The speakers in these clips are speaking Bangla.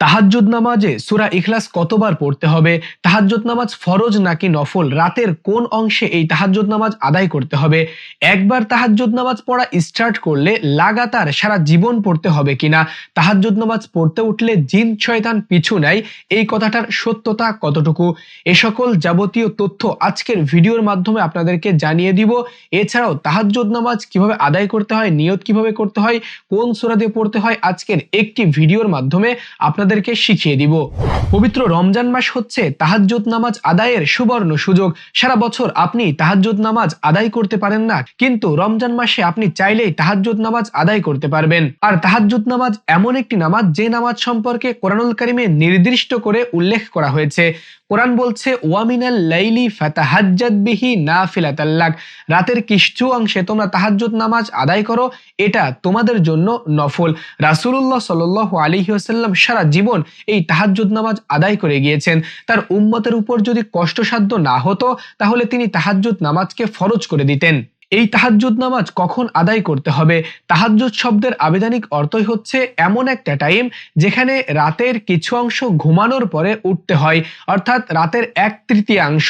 তাহাজ্জুদ নামাজে সুরা ইখলাস কতবার পড়তে হবে? তাহাজ্জুদ নামাজ ফরজ নাকি নফল? রাতের কোন অংশে এই তাহাজ্জুদ নামাজ আদায় করতে হবে? একবার তাহাজ্জুদ নামাজ পড়া স্টার্ট করলে লাগাতার সারা জীবন পড়তে হবে কিনা? তাহাজ্জুদ নামাজ পড়তে উঠলে জিন শয়তান পিছু নেয়, এই কথাটার সত্যতা কতটুকু? এ সকল যাবতীয় তথ্য আজকের ভিডিওর মাধ্যমে আপনাদেরকে জানিয়ে দিব। এছাড়াও তাহাজ্জুদ নামাজ কীভাবে আদায় করতে হয়, নিয়ত কীভাবে করতে হয়, কোন সূরা দিয়ে পড়তে হয়, আজকের একটি ভিডিওর মাধ্যমে আপনাদেরকে শিখিয়ে দিব। পবিত্র রমজান মাস হচ্ছে তাহাজ্জুদ নামাজ আদায়ের সুবর্ণ সুযোগ। সারা বছর আপনি তাহাজ্জুদ নামাজ আদায় করতে পারেন না, কিন্তু রমজান মাসে আপনি চাইলেই তাহাজ্জুদ নামাজ আদায় করতে পারবেন। আর তাহাজ্জুদ নামাজ এমন একটি নামাজ যে নামাজ সম্পর্কে কোরআনুল কারিমে নির্দিষ্ট করে উল্লেখ করা হয়েছে। কোরআন বলছে ওয়ামিনাল লাইলি বিহি নাফিলাতাল্লাক রাতের কিছু অংশে তোমরা তাহাজ্জুদ নামাজ আদায় করো, এটা তোমাদের জন্য নফল। রাসূলুল্লাহ সাল্লাল্লাহু আলাইহি ওয়াসাল্লাম সারা জীবন এই তাহাজ্জুদ নামাজ আদায় করে গিয়েছেন। তার উম্মতের উপর যদি কষ্টসাধ্য না হতো, তাহলে তিনি তাহাজ্জুদ নামাজকে ফরজ করে দিতেন। এই তাহাজ্জুদ নামাজ কখন আদায় করতে হবে? তাহাজ্জুদ শব্দের আবেদনিক অর্থই হচ্ছে এমন একটা টাইম যেখানে রাতের কিছু অংশ ঘুমানোর পরে উঠতে হয়, অর্থাৎ রাতের এক তৃতীয়াংশ।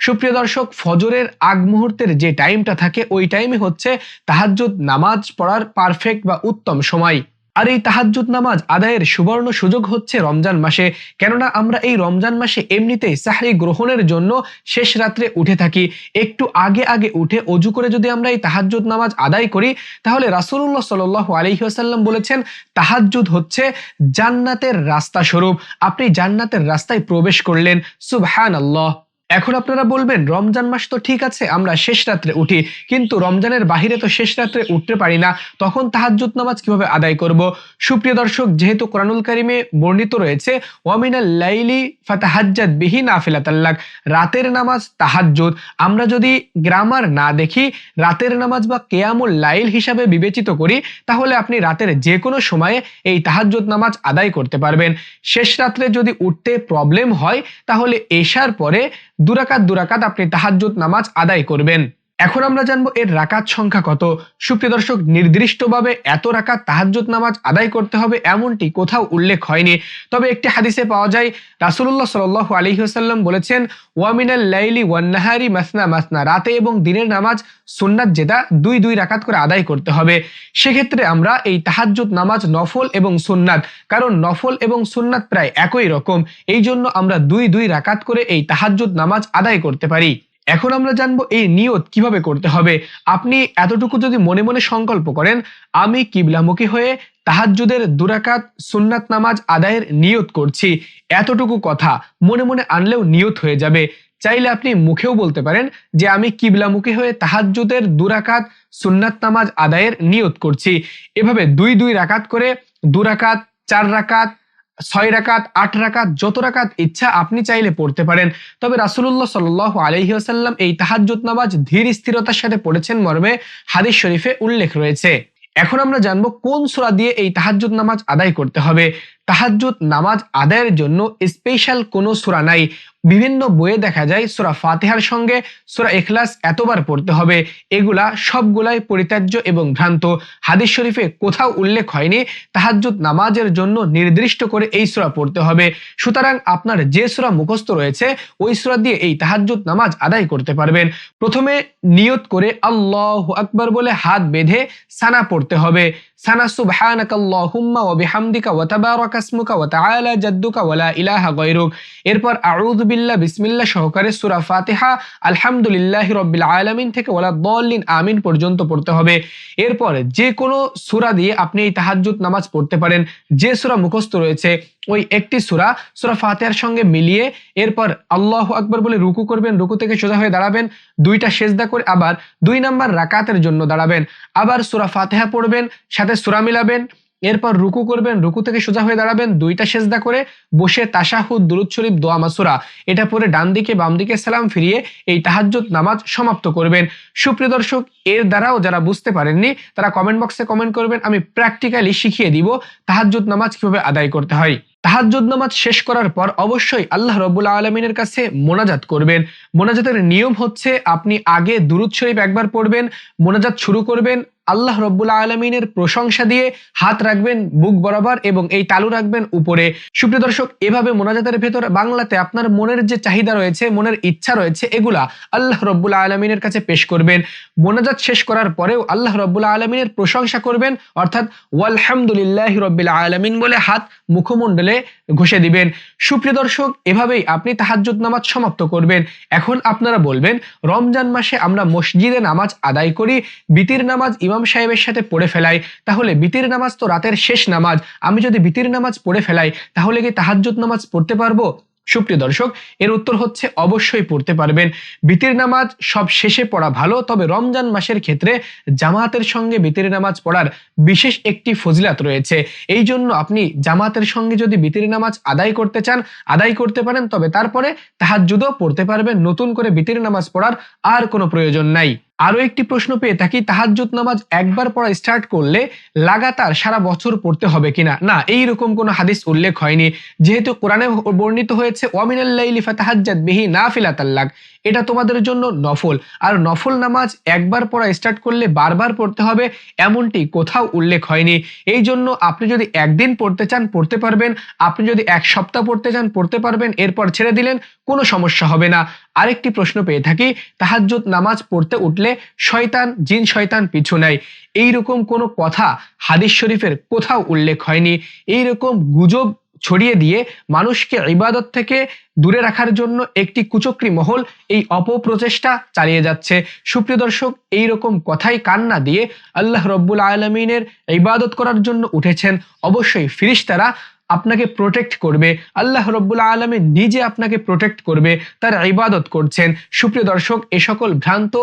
সুপ্রিয় দর্শক, ফজরের আগ মুহূর্তের যে টাইমটা থাকে, ওই টাইমে হচ্ছে তাহাজ্জুদ নামাজ পড়ার পারফেক্ট বা উত্তম সময়। আর এই তাহাজ্জুদ নামাজ আদায়ের সুবর্ণ সুযোগ হচ্ছে রমজান মাসে। কেননা আমরা এই রমজান মাসে এমনিতেই সাহরি গ্রহণের জন্য শেষ রাত্রে উঠে থাকি। একটু আগে আগে উঠে অজু করে যদি আমরা এই তাহাজ্জুদ নামাজ আদায় করি, তাহলে রাসূলুল্লাহ সাল্লাল্লাহু আলাইহি ওয়াসাল্লাম বলেছেন, তাহাজ্জুদ হচ্ছে জান্নাতের রাস্তা স্বরূপ। আপনি জান্নাতের রাস্তায় প্রবেশ করলেন। সুবহানাল্লাহ। এখন আপনারা বলবেন, রমজান মাস তো ঠিক আছে, আমরা শেষ রাত্রে উঠি। কিন্তু রমজানের বাহিরে তো শেষ রাত্রে উঠতে পারি না। তখন তাহাজ্জুদ নামাজ কীভাবে আদায় করব? সুপ্রিয় দর্শক, যেহেতু কোরআনুল কারিমে বর্ণিত রয়েছে, ওয়ামিনাল লাইলি ফাতাহাজ্জাদ বিহি নাফিলাতাল্লাক রাতের নামাজ তাহাজ্জুদ। আমরা যদি গ্রামার না দেখি, রাতের নামাজ বা কেয়ামুল লাইল হিসাবে বিবেচিত করি, তাহলে আপনি রাতের যে কোনো সময়ে এই তাহাজ্জুদ নামাজ আদায় করতে পারবেন। শেষ রাত্রে যদি উঠতে প্রবলেম হয়, তাহলে এশার পরে দুরাকাত দুরাকাত আপনি তাহাজ্জুদ নামাজ আদায় করবেন। এখন আমরা জানব এর রাকাত সংখ্যা কত। সুপ্রিয় দর্শক, নির্দিষ্টভাবে এত রাকাত তাহাজ্জুদ নামাজ আদায় করতে হবে এমনটি কোথাও উল্লেখ হয়নি। তবে একটি হাদিসে পাওয়া যায়, রাসূলুল্লাহ সাল্লাল্লাহু আলাইহি ওয়াসাল্লাম বলেছেন ওয়ামিনাল লাইলি ওয়ান্নাহারি মাসনা মাসনা রাতে এবং দিনের নামাজ সুন্নাত জেদা দুই দুই রাকাত করে আদায় করতে হবে। সেক্ষেত্রে আমরা এই তাহাজ্জুদ নামাজ নফল এবং সুন্নাত, কারণ নফল এবং সুন্নাত প্রায় একই রকম এই জন্য আমরা দুই দুই রাকাত করে এই তাহাজ্জুদ নামাজ আদায় করতে পারি। এখন আমরা জানব এই নিয়ত কীভাবে করতে হবে। আপনি এতটুকু যদি মনে মনে সংকল্প করেন, আমি কিবলামুখী হয়ে তাহাজ্জুদের দুরাকাত সুন্নাত নামাজ আদায়ের নিয়ত করছি। এতটুকু কথা মনে মনে আনলেও নিয়ত হয়ে যাবে। চাইলে আপনি মুখেও বলতে পারেন যে, আমি কিবলামুখী হয়ে তাহাজ্জুদের দুরাকাত সুন্নাত নামাজ আদায়ের নিয়ত করছি। এভাবে দুই দুই রাকাত করে দুরাকাত, চার রাকাত ছয় রাকাত, আট রাকাত, যত রাকাত ইচ্ছা আপনি চাইলে পড়তে পারেন। তবে রাসুলুল্লাহ সাল আলহি আসাল্লাম এই তাহাজুত নামাজ ধীর স্থিরতার সাথে পড়েছেন মর্মে হাদিস শরীফে উল্লেখ রয়েছে। এখন আমরা জানব কোন সুরা দিয়ে এই তাহাজ্জুত নামাজ আদায় করতে হবে। তাহাজ্জুত নামাজ আদায়ের জন্য স্পেশাল কোনো সুরা নাই। বিভিন্ন বইয়ে দেখা যায় সুরা ফাতেহার সঙ্গে সুরা এখলাস এতবার পড়তে হবে। এগুলা সবগুলাই পরিত্যাজ্য এবং ভ্রান্ত। হাদিস শরীফে কোথাও উল্লেখ হয়নি তাহাজ্জুদ নামাজের জন্য নির্দিষ্ট করে এই সুরা পড়তে হবে। সুতরাং আপনার যে সুরা মুখস্থ রয়েছে, ওই সুরা দিয়ে এই তাহাজ্জুদ নামাজ আদায় করতে পারবেন। প্রথমে নিয়ত করে আল্লাহ আকবর বলে হাত বেঁধে সানা পড়তে হবে। এরপর আউযু বিল্লাহ বিসমিল্লাহ সহকারে সুরা ফাতেহা আলহামদুলিল্লাহ রাব্বিল আলামিন থেকে ওয়ালা দল্লিন আমিন পর্যন্ত পড়তে হবে। এরপর যে কোনো সুরা দিয়ে আপনি এই তাহাজ্জুদ নামাজ পড়তে পারেন। যে সুরা মুখস্থ রয়েছে, ওই একটি সুরা সুরা ফাতেহার সঙ্গে মিলিয়ে এরপর আল্লাহ আকবর বলে রুকু করবেন, রুকু থেকে সোজা হয়ে দাঁড়াবেন, দুইটা সেজদা করে আবার দুই নাম্বার রাকাতের জন্য দাঁড়াবেন। আবার সুরা ফাতেহা পড়বেন, সাথে সুরা মিলাবেন এরপর রুকু করবেন, রুকু থেকে সোজা হয়ে দাঁড়াবেন, দুইটা সেজদা করে বসে তাশাহুদ, দুরুদ শরীফ, দোয়া, মাসুরা। এটা পরে ডান দিকে বাম দিকে সালাম ফিরিয়ে এই তাহাজ্জুদ নামাজ সমাপ্ত করবেন। সুপ্রিয় দর্শক, এর দ্বারাও যারা বুঝতে পারেননি, তারা কমেন্ট বক্সে কমেন্ট করবেন। আমি প্র্যাকটিক্যালি শিখিয়ে দিব তাহাজ্জুদ নামাজ কীভাবে আদায় করতে হয়। তাহাজ্জুদ নামাজ শেষ করার পর অবশ্যই আল্লাহ রবুল্লা আলমিনের কাছে মোনাজাত করবেন। মোনাজাতের নিয়ম হচ্ছে আপনি আগে দুরুদ শরীফ একবার পড়বেন, মোনাজাত শুরু করবেন আল্লাহ রব্বুল আলমিনের প্রশংসা দিয়ে হাত রাখবেন বুক বরাবর এবং এই তালু রাখবেন উপরে। সুপ্রিয় দর্শক, এভাবে মোনাজাতের ভেতর বাংলাতে আপনার মনের যে চাহিদা রয়েছে, মনের ইচ্ছা রয়েছে, এগুলা আল্লাহ রব্বুল আলমিনের কাছে পেশ করবেন। মোনাজাত শেষ করার পরেও আল্লাহ রব্বুল আলমিনের প্রশংসা করবেন, অর্থাৎ ওয়ালহামদুলিল্লাহ রব্বিল আলমিন বলে হাত মুখমণ্ডলে ঘষে দিবেন। সুপ্রিয় দর্শক, এভাবেই আপনি তাহাজ্জুদ নামাজ সমাপ্ত করবেন। এখন আপনারা বলবেন, রমজান মাসে আমরা মসজিদে নামাজ আদায় করি, বিতির নামাজ ইমাম সাহেবের সাথে পড়ে ফেলাই, তাহলে বিতির নামাজ তো রাতের শেষ নামাজ। আমি যদি বিতির নামাজ পড়ে ফেলাই, তাহলে কি তাহাজ্জুদ নামাজ পড়তে পারব? সুপ্রিয় দর্শক, এর উত্তর হচ্ছে অবশ্যই পড়তে পারবেন। বিতির নামাজ সব শেষে পড়া ভালো, তবে রমজান মাসের ক্ষেত্রে জামাতের সঙ্গে বিতির নামাজ পড়ার বিশেষ একটি ফজিলাত রয়েছে। এই জন্য আপনি জামাতের সঙ্গে যদি বিতির নামাজ আদায় করতে চান, আদায় করতে পারেন, তবে তারপরে তাহাজ্জুদও পড়তে পারবেন। নতুন করে বিতির নামাজ পড়ার আর কোনো প্রয়োজন নাই। আরও একটি প্রশ্ন পেয়ে থাকি, তাহাজ্জুদ নামাজ একবার পড়া স্টার্ট করলে লাগাতার সারা বছর পড়তে হবে কিনা? না এই রকম কোনো হাদিস উল্লেখ হয়নি। যেহেতু কোরআনে বর্ণিত হয়েছে ওয়ামিনাল্লাইলি ফাতাহাজ্জাদ বিহি নাফিলাতাল্লাক এটা তোমাদের জন্য নফল। আর নফল নামাজ একবার পড়া স্টার্ট করলে বারবার পড়তে হবে, এমনটি কোথাও উল্লেখ হয়নি। এই জন্য আপনি যদি একদিন পড়তে চান, পড়তে পারবেন। আপনি যদি এক সপ্তাহ পড়তে চান, পড়তে পারবেন। এরপর ছেড়ে দিলেন, কোনো সমস্যা হবে না। আরেকটি প্রশ্ন পেয়ে থাকি, তাহাজ্জুদ নামাজ পড়তে উঠলে শয়তান, জিন শয়তান পিছু নেয়। এইরকম কোনো কথা হাদিস শরীফের কোথাও উল্লেখ হয়নি। এইরকম গুজব ছড়িয়ে দিয়ে মানুষকে ইবাদত থেকে দূরে রাখার জন্য একটি কুচক্রী মহল এই অপপ্রচেষ্টা চালিয়ে যাচ্ছে। সুপ্রিয় দর্শক এই রকম কথাই কান্না দিয়ে আল্লাহ রব্বুল আলমিনের ইবাদত করার জন্য উঠেছেন। অবশ্যই ফিরিস্তারা আপনাকে প্রোটেক্ট করবে। আল্লাহ রব্বুল আলমী নিজে আপনাকে প্রোটেক্ট করবে, তার ইবাদত করছেন। সুপ্রিয় দর্শক, এ সকল ভ্রান্ত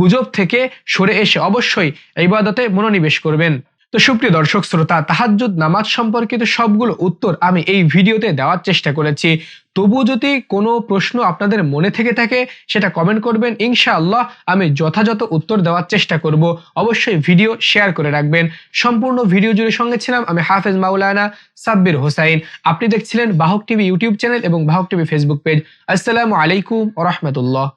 গুজব থেকে সরে এসে অবশ্যই ইবাদতে মনোনিবেশ করবেন। তো সুপ্রিয় দর্শক, শ্রোতা, তাহাজ্জুদ নামাজ সম্পর্কিত সবগুলো উত্তর আমি এই ভিডিওতে দেওয়ার চেষ্টা করেছি। তবু যদি কোনো প্রশ্ন আপনাদের মনে থেকে থাকে, সেটা কমেন্ট করবেন। ইনশাআল্লাহ আমি যথাযথ উত্তর দেওয়ার চেষ্টা করব। অবশ্যই ভিডিও শেয়ার করে রাখবেন। সম্পূর্ণ ভিডিও জুড়ে সঙ্গে ছিলাম আমি হাফেজ মাওলানা সাব্বির হোসাইন। আপনি দেখছিলেন বাহক টিভি ইউটিউব চ্যানেল এবং বাহক টিভি ফেসবুক পেজ। আসসালামু আলাইকুম রহমতুল্লাহ।